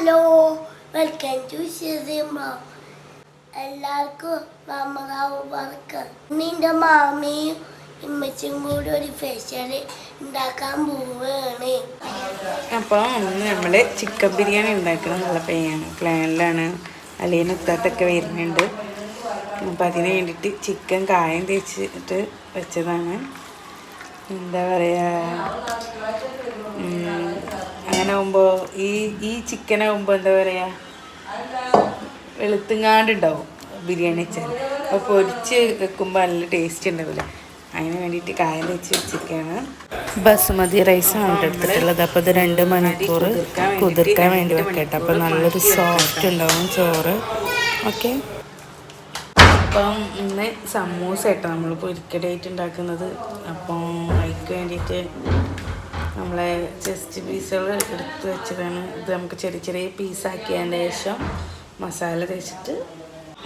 Hello welcome to സിറിമ എല്ലാവർക്കും മാമറാവ് work നിന്റെ മാമയും ഇമ്മച്ചും കൂടി ഒരു ഫെഷ്യൽ ഉണ്ടാക്കാൻ പോവുകയാണ്. അപ്പോൾ നമ്മൾ ചിക്കൻ ബിരിയാണി ഉണ്ടാക്കണം എന്നുള്ള പയ്യാണ് പ്ലാനിലാണ് അലീന ഉത്താത്തൊക്കെ വരുന്നുണ്ട്. അപ്പം അതിന് വേണ്ടിയിട്ട് ചിക്കൻ കായം തേച്ചിട്ട് വെച്ചതാണ്. എന്താ പറയുക അങ്ങനെ ആകുമ്പോൾ ഈ ഈ ചിക്കൻ ആകുമ്പോൾ എന്താ പറയുക വെളുത്തുങ്ങാണ്ടുണ്ടാവും ബിരിയാണി വെച്ചാൽ അപ്പോൾ പൊരിച്ച് വെക്കുമ്പോൾ നല്ല ടേസ്റ്റ് ഉണ്ടാവില്ല അതിന് വേണ്ടിയിട്ട് കായൽ വെച്ച് വെച്ചിരിക്കുകയാണ് ബസുമതി റൈസാണ് എടുത്തിട്ടുള്ളത്. അപ്പോൾ ഇത് രണ്ട് മണിക്കൂർ കുതിർക്കാൻ വേണ്ടി വെക്കട്ടെ. അപ്പോൾ നല്ലൊരു സോഫ്റ്റ് ഉണ്ടാവും ചോറ്. ഓക്കെ. അപ്പം ഇന്ന് സമൂസ ആയിട്ടാണ് നമ്മൾ പൊരിക്കടായിട്ട് ഉണ്ടാക്കുന്നത്. അപ്പം അതിക്ക് വേണ്ടിയിട്ട് നമ്മളെ ചെസ്റ്റ് പീസുകൾ എടുത്ത് വെച്ചതാണ് ഇത് നമുക്ക് ചെറിയ ചെറിയ പീസാക്കിയതിന്റെ ശേഷം മസാല തേച്ചിട്ട്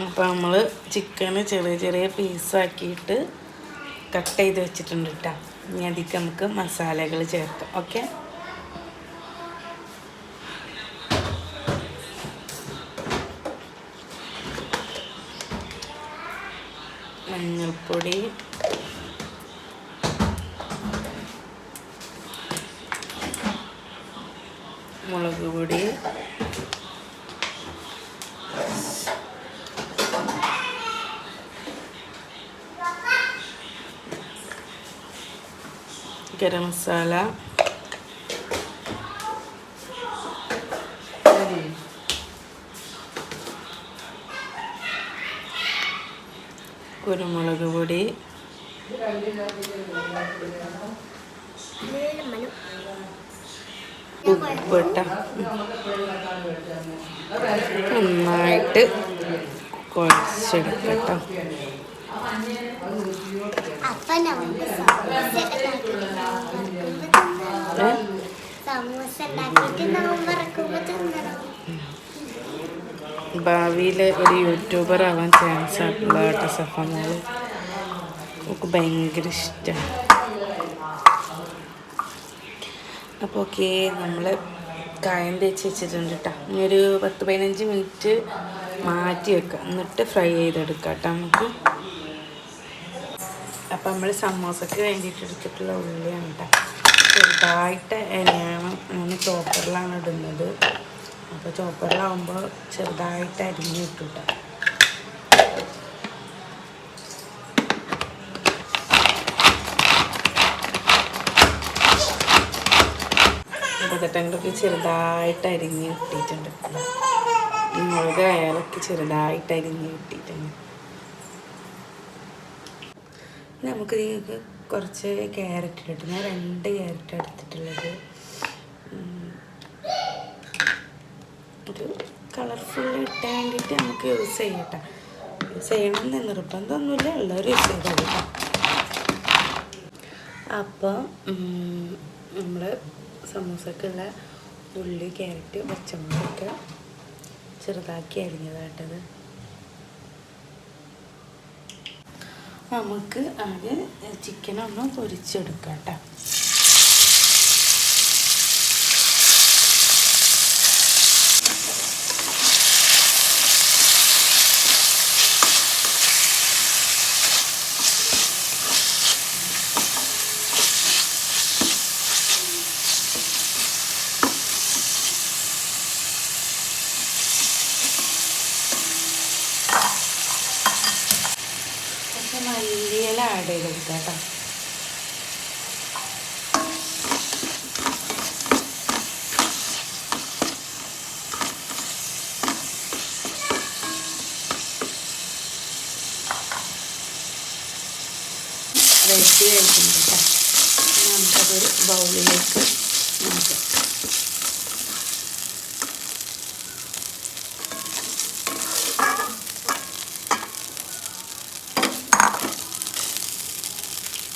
അപ്പോൾ നമ്മൾ ചിക്കന് ചെറിയ ചെറിയ പീസാക്കിയിട്ട് കട്ട് ചെയ്ത് വെച്ചിട്ടുണ്ട് കേട്ടോ ഇനി അതിക്ക് നമുക്ക് മസാലകൾ ചേർക്കാം. ഓക്കെ മഞ്ഞൾപ്പൊടി മുളക് പൊടി. ഗരം മസാല. കുരുമുളക് പൊടി. ഉപ്പിട്ട നന്നായിട്ട് കുഴച്ചെടുക്കട്ടോ ഭാവിയിൽ ഒരു യൂട്യൂബർ ആവാൻ ചാൻസ് ആയിട്ടുള്ള കേട്ടോ സഫ നമുക്ക് ഭയങ്കര ഇഷ്ടമാണ് അപ്പോൾ ഓക്കെ നമ്മൾ കായം തേച്ച് വെച്ചിട്ടുണ്ട് കേട്ടോ. ഇനി ഒരു പത്ത് പതിനഞ്ച് മിനിറ്റ് മാറ്റി വെക്കുക എന്നിട്ട് ഫ്രൈ ചെയ്തെടുക്കാം കേട്ടോ നമുക്ക്. അപ്പം നമ്മൾ സമോസയ്ക്ക് വേണ്ടിയിട്ട് എടുത്തിട്ടുള്ള ഉള്ളിയാണ് കേട്ടോ. ചെറുതായിട്ട് എണ്ണയാണ് ഞാൻ ചോപ്പറിലാണ് ഇടുന്നത്. അപ്പോൾ ചോപ്പറിലാവുമ്പോൾ ചെറുതായിട്ട് അരിഞ്ഞിട്ടു കേട്ടോ. പൊതട്ടങ്ങളൊക്കെ ചെറുതായിട്ട് അരിഞ്ഞ് കിട്ടിയിട്ടുണ്ട്. മുളക് അയാളൊക്കെ ചെറുതായിട്ട് അരിഞ്ഞ് കിട്ടിയിട്ടുണ്ട്. നമുക്ക് ഇതിലേക്ക് കുറച്ച് ക്യാരറ്റ് ഇട്ടിട്ട് ഞാൻ രണ്ട് ക്യാരറ്റ് എടുത്തിട്ടുള്ളത്. ഒരു കളർഫുൾ ഇട്ടാൻ വേണ്ടിയിട്ട് നമുക്ക് യൂസ് ചെയ്യട്ടെ. യൂസ് ചെയ്യണമെന്ന് നിർബന്ധമൊന്നുമില്ല. ഉള്ളവർ യൂസ് കേട്ടോ. അപ്പോൾ നമ്മൾ സമൂസക്കുള്ള ഉള്ളി ക്യാരറ്റ് പച്ചമുളകൊക്കെ ചെറുതാക്കി അരിഞ്ഞതായിട്ടത് നമുക്ക് ആകെ ചിക്കനൊന്ന് പൊരിച്ചെടുക്കാം കേട്ടോ കുറച്ച് മല്ലിയില ചെയ്ത് കൊടുക്കുക കേട്ടോ. വെച്ച് കഴിക്കുന്നുണ്ട് നമുക്കതൊരു ബൗളിലേക്ക് മാറ്റാം.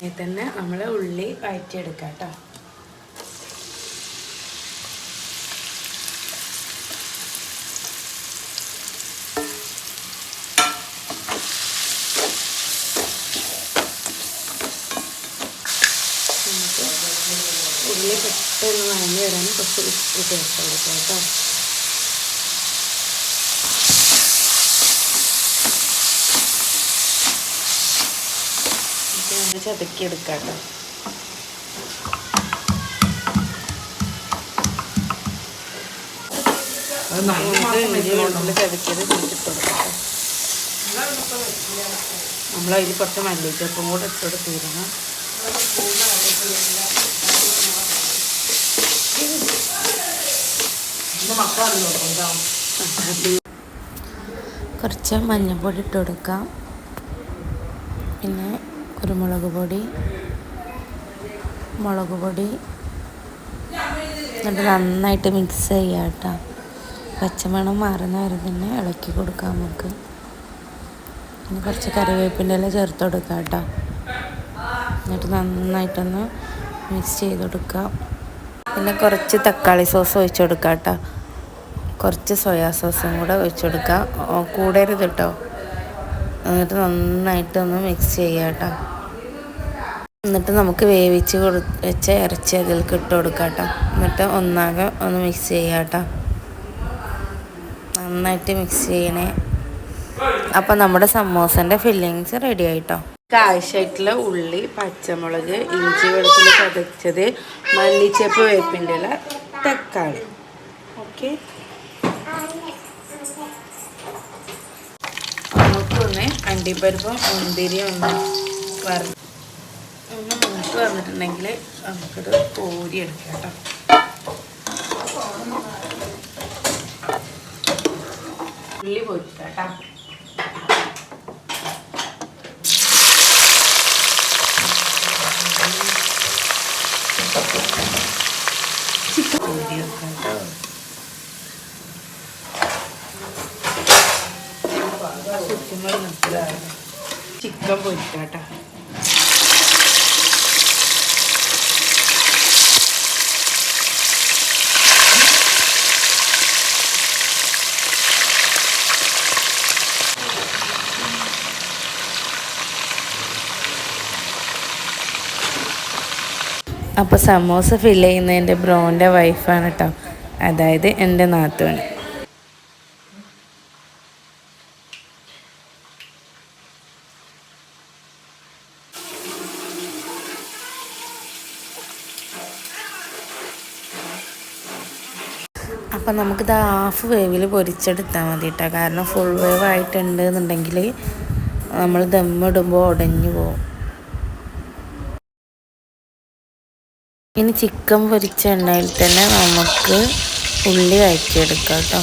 ഇനി തന്നെ നമ്മൾ ഉള്ളി വഴറ്റിയെടുക്കാം കേട്ടോ ഉള്ളി പെട്ടെന്ന് വഴങ്ങി വരാൻ കുറച്ച് ഉപ്പ് ചേർത്ത് കൊടുക്കാം കേട്ടോ. വെച്ചിട്ട് ചതക്കി എടുക്കാം കേട്ടോ ചതക്കിയത് നമ്മളതിൽ കുറച്ച് മല്ലിച്ചപ്പം കൂടെ ഇട്ടോട് തീരണം കുറച്ച് മഞ്ഞൾപ്പൊടി ഇട്ട് കൊടുക്കാം. പിന്നെ കുരുമുളക് പൊടി മുളക് പൊടി. എന്നിട്ട് നന്നായിട്ട് മിക്സ് ചെയ്യാം കേട്ടോ. പച്ചമണം മാറുന്ന വരെ തന്നെ ഇളക്കി കൊടുക്കാം നമുക്ക്. പിന്നെ കുറച്ച് കറിവേപ്പിന്റെ ഇല ചേർത്ത് കൊടുക്കാം കേട്ടോ. എന്നിട്ട് നന്നായിട്ടൊന്ന് മിക്സ് ചെയ്ത് കൊടുക്കാം. പിന്നെ കുറച്ച് തക്കാളി സോസ് ഒഴിച്ചു കൊടുക്കാം കേട്ടോ. കുറച്ച് സോയാ സോസും കൂടെ ഒഴിച്ചു കൊടുക്കാം. ഓ, കൂടരുത് കേട്ടോ. എന്നിട്ട് നന്നായിട്ടൊന്ന് മിക്സ് ചെയ്യാം കേട്ടോ എന്നിട്ട് നമുക്ക് വേവിച്ച് കൊടു വെച്ച ഇറച്ചി അതിലേക്ക് ഇട്ട് കൊടുക്കാം കേട്ടോ എന്നിട്ട് ഒന്നാകെ ഒന്ന് മിക്സ് ചെയ്യാം കേട്ടോ നന്നായിട്ട് മിക്സ് ചെയ്യണേ. അപ്പം നമ്മുടെ സമോസന്റെ ഫില്ലിങ്സ് റെഡി ആയിട്ടോ. ആവശ്യമായിട്ടുള്ള ഉള്ളി പച്ചമുളക് ഇഞ്ചി വെളുത്തുള്ളി ചതച്ചത് മല്ലിച്ചപ്പ് വേപ്പിന്റെ ഇല തക്കാളി. ഓക്കെ നമുക്കൊന്ന് അണ്ടിപ്പരിപ്പും മുന്തിരിയും ഒന്ന് വറ ഒന്ന് മൂത്ത് വന്നിട്ടുണ്ടെങ്കിൽ നമുക്കത് കോരി എടുക്കാം കേട്ടോ. ഉള്ളി പൊരിക്കാം കേട്ടോ കോരി വെക്കാം കേട്ടോ നിർത്തലാണ് ചിക്കൻ പൊരിക്കാം അപ്പോൾ സമോസ ഫില്ല് ചെയ്യുന്ന എന്റെ ബ്രോന്റെ വൈഫാണ് കേട്ടോ അതായത് എന്റെ നാത്തുവാണ് അപ്പം നമുക്കിത് ഹാഫ് വേവിൽ പൊരിച്ചെടുത്താൽ മതി കേട്ടോ കാരണം ഫുൾ വേവ് ആയിട്ടുണ്ട് എന്നുണ്ടെങ്കിൽ നമ്മൾ ദമ്മിടുമ്പോൾ ഉടഞ്ഞു പോകും ഇനി ചിക്കൻ പൊരിച്ച എണ്ണയിൽ തന്നെ നമുക്ക് ഉള്ളി വഴറ്റിയെടുക്കാം കേട്ടോ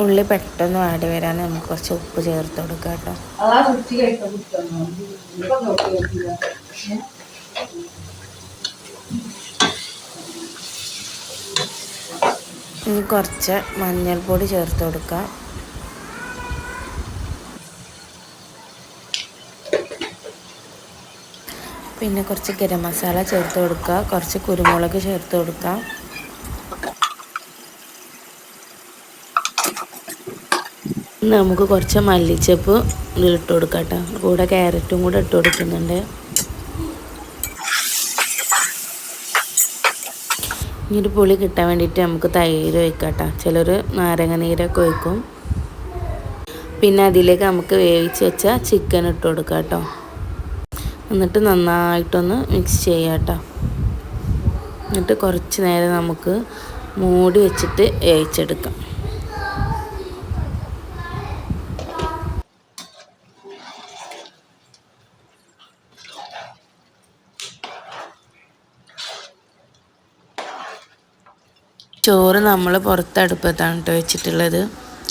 ഉള്ളി പെട്ടെന്ന് ആടി വരാൻ നമുക്ക് കുറച്ച് ഉപ്പ് ചേർത്ത് കൊടുക്കാം കേട്ടോ ഇനി കുറച്ച് മഞ്ഞൾപ്പൊടി ചേർത്ത് കൊടുക്കാം. പിന്നെ കുറച്ച് ഗരം മസാല ചേർത്ത് കൊടുക്കുക കുറച്ച് കുരുമുളക് ചേർത്ത് കൊടുക്കാം. നമുക്ക് കുറച്ച് മല്ലിച്ചപ്പ് ഇതിലിട്ട് കൊടുക്കാം കേട്ടോ. കൂടെ ക്യാരറ്റും കൂടെ ഇട്ട് കൊടുക്കുന്നുണ്ട്. ഇനി ഒരു പുളി കിട്ടാൻ വേണ്ടിയിട്ട് നമുക്ക് തൈര് ഒഴിക്കാം കേട്ടോ ചിലർ നാരങ്ങ നീരൊക്കെ ഒഴിക്കും. പിന്നെ അതിലേക്ക് നമുക്ക് വേവിച്ച് വെച്ച ചിക്കൻ ഇട്ട് കൊടുക്കാം കേട്ടോ എന്നിട്ട് നന്നായിട്ടൊന്ന് മിക്സ് ചെയ്യാം കേട്ടോ എന്നിട്ട് കുറച്ച് നേരം നമുക്ക് മൂടി വെച്ചിട്ട് വേവിച്ചെടുക്കാം. ചോറ് നമ്മൾ പുറത്ത് അടുപ്പത്താണ് കേട്ടോ വെച്ചിട്ടുള്ളത്.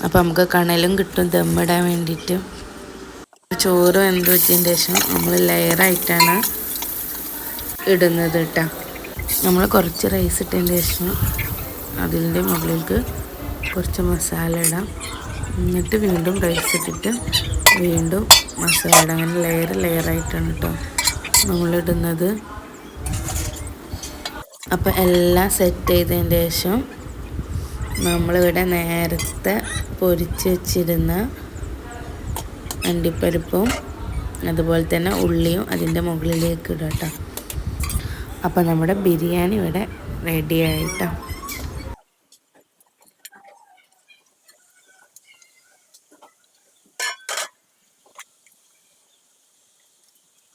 അപ്പോൾ നമുക്ക് കണലും കിട്ടും ദമ്മിടാൻ വേണ്ടിയിട്ട്. ചോറ് വെന്ത് വെച്ചതിന് ശേഷം നമ്മൾ ലെയറായിട്ടാണ് ഇടുന്നത് കേട്ടോ നമ്മൾ കുറച്ച് റൈസ് ഇട്ടതിന് ശേഷം അതിന്റെ മുകളിലേക്ക് കുറച്ച് മസാല ഇടാം. എന്നിട്ട് വീണ്ടും റൈസ് ഇട്ടിട്ട് വീണ്ടും മസാല ഇടാം. അങ്ങനെ ലെയർ ലെയറായിട്ടാണ് കേട്ടോ നമ്മളിടുന്നത്. അപ്പോൾ എല്ലാം സെറ്റ് ചെയ്തതിന് ശേഷം നമ്മളിവിടെ നേരത്തെ പൊരിച്ച് വെച്ചിരുന്ന അണ്ടിപ്പരിപ്പും അതുപോലെ തന്നെ ഉള്ളിയും അതിന്റെ മുകളിലേക്ക് ഇടും കേട്ടോ. അപ്പോൾ നമ്മുടെ ബിരിയാണി ഇവിടെ റെഡി ആയിട്ടോ.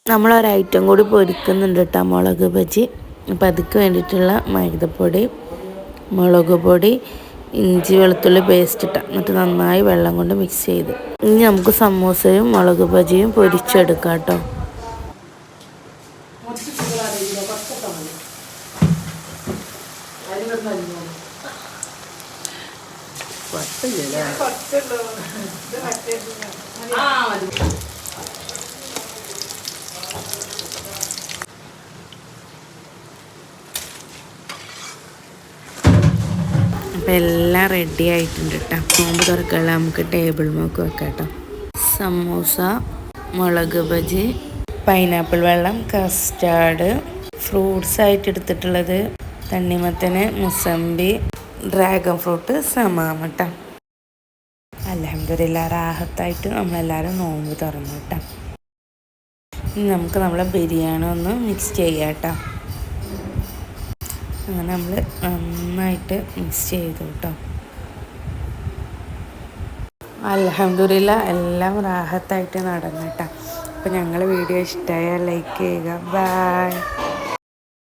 നമ്മളൊരൈറ്റം കൂടി പൊരിക്കുന്നുണ്ട് കേട്ടോ മുളക് ബജി. അപ്പം അതിക്ക് വേണ്ടിയിട്ടുള്ള മൈദപ്പൊടി മുളക് പൊടി ഇഞ്ചി വെളുത്തുള്ളി പേസ്റ്റ് ഇട്ട. എന്നിട്ട് നന്നായി വെള്ളം കൊണ്ട് മിക്സ് ചെയ്ത്. ഇനി നമുക്ക് സമൂസയും മുളക് ബജിയും പൊരിച്ചെടുക്കാം കേട്ടോ. അപ്പം എല്ലാം റെഡി ആയിട്ടുണ്ട് കേട്ടോ നോമ്പ് തുറക്കുകയുള്ള നമുക്ക് ടേബിൾ മോക്ക് വെക്കാം കേട്ടോ സമൂസ മുളക് ബജി പൈനാപ്പിൾ വെള്ളം കസ്റ്റാർഡ് ഫ്രൂട്ട്സ് ആയിട്ട് എടുത്തിട്ടുള്ളത് തണ്ണിമത്തന് മുസമ്പി ഡ്രാഗൺ ഫ്രൂട്ട് സമാമ കേട്ടോ അലഹമില്ല റാഹത്തായിട്ട് നമ്മളെല്ലാവരും നോമ്പ് തുറന്നു കേട്ടോ ഇനി നമുക്ക് നമ്മളെ ബിരിയാണി ഒന്ന് മിക്സ് ചെയ്യാം കേട്ടോ അങ്ങനെ നമ്മൾ നന്നായിട്ട് മിക്സ് ചെയ്തു കേട്ടോ. അലഹമില്ല എല്ലാം റാഹത്തായിട്ട് നടന്നു കേട്ടോ. അപ്പോൾ ഞങ്ങൾ വീഡിയോ ഇഷ്ടമായാൽ ലൈക്ക് ചെയ്യുക. ബായ്